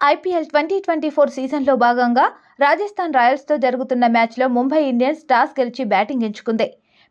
IPL twenty twenty four సీజన్లో భాగంగా రాజస్థాన్ రాయల్స్తో జరుగుతున్న మ్యాచ్లో ముంబై ఇండియన్స్ టాస్ గెలిచి బ్యాటింగ్ ఎంచుకుంది.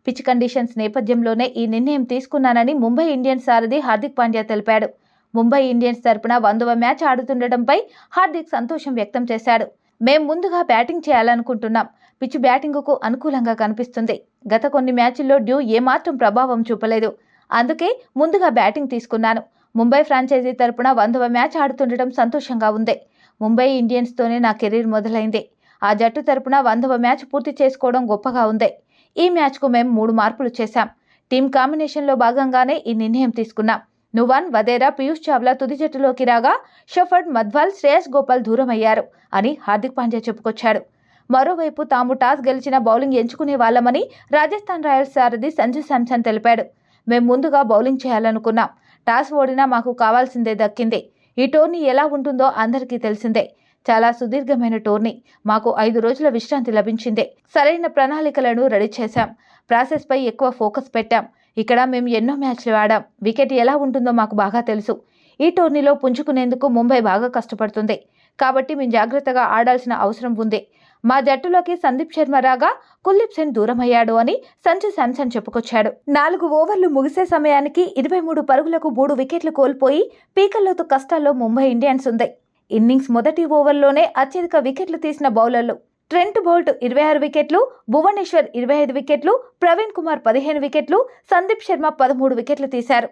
పిచ్ కండిషన్స్ నేపథ్యంలోనే ఈ నిర్ణయం తీసుకున్నానని ముంబై ఇండియన్స్ సారథి హార్దిక్ పాండ్యా తెలిపాడు. ముంబై ఇండియన్స్ తరపున వందవ మ్యాచ్ ఆడుతుండటంపై హార్దిక్ సంతోషం వ్యక్తం చేశాడు. మేం ముందుగా బ్యాటింగ్ చేయాలనుకుంటున్నాం. పిచ్ బ్యాటింగ్కు అనుకూలంగా కనిపిస్తుంది. గత కొన్ని మ్యాచ్ల్లో డ్యూ ఏమాత్రం ప్రభావం చూపలేదు. అందుకే ముందుగా బ్యాటింగ్ తీసుకున్నాను. ముంబై ఫ్రాంచైజీ తరపున వందవ మ్యాచ్ ఆడుతుండటం సంతోషంగా ఉంది. ముంబై ఇండియన్స్తోనే నా కెరీర్ మొదలైంది. ఆ జట్టు తరపున వందవ మ్యాచ్ పూర్తి చేసుకోవడం గొప్పగా ఉంది. ఈ మ్యాచ్కు మేము మూడు మార్పులు చేశాం. టీం కాంబినేషన్లో భాగంగానే ఈ నిర్ణయం తీసుకున్నాం. నువాన్ వదేరా పీయూష్ చావ్లా తుది జట్టులోకి రాగా షఫర్డ్ మధ్వాల్ శ్రేయస్ గోపాల్ దూరమయ్యారు అని హార్దిక్ పాండ్యా చెప్పుకొచ్చాడు. మరోవైపు తాము టాస్ గెలిచిన బౌలింగ్ ఎంచుకునే వాళ్ళమని రాజస్థాన్ రాయల్స్ సారథి సంజు శాంసన్ తెలిపాడు. మేము ముందుగా బౌలింగ్ చేయాలనుకున్నాం. టాస్ ఓడినా మాకు కావాల్సిందే దక్కింది. ఈ టోర్నీ ఎలా ఉంటుందో అందరికీ తెలిసిందే. చాలా సుదీర్ఘమైన టోర్నీ. మాకు ఐదు రోజుల విశ్రాంతి లభించింది. సరైన ప్రణాళికలను రెడీ చేశాం. ప్రాసెస్పై ఎక్కువ ఫోకస్ పెట్టాం. ఇక్కడ మేము ఎన్నో మ్యాచ్లు ఆడాం. వికెట్ ఎలా ఉంటుందో మాకు బాగా తెలుసు. ఈ టోర్నీలో పుంజుకునేందుకు ముంబై బాగా కష్టపడుతుంది. కాబట్టి మేము జాగ్రత్తగా ఆడాల్సిన అవసరం ఉంది. మా జట్టులోకి సందీప్ శర్మ రాగా కుల్దీప్ సెన్ దూరమయ్యాడు అని సంజు శాంసన్ చెప్పుకొచ్చాడు. నాలుగు ఓవర్లు ముగిసే సమయానికి ఇరవై మూడు పరుగులకు మూడు వికెట్లు కోల్పోయి పీకల్లోతు కష్టాల్లో ముంబై ఇండియన్స్ ఉంది. ఇన్నింగ్స్ మొదటి ఓవర్లోనే అత్యధిక వికెట్లు తీసిన బౌలర్లు ట్రెంట్ బోల్ట్ ఇరవై ఆరు వికెట్లు భువనేశ్వర్ ఇరవై ఐదు వికెట్లు ప్రవీణ్ కుమార్ పదిహేను వికెట్లు సందీప్ శర్మ పదమూడు వికెట్లు తీశారు.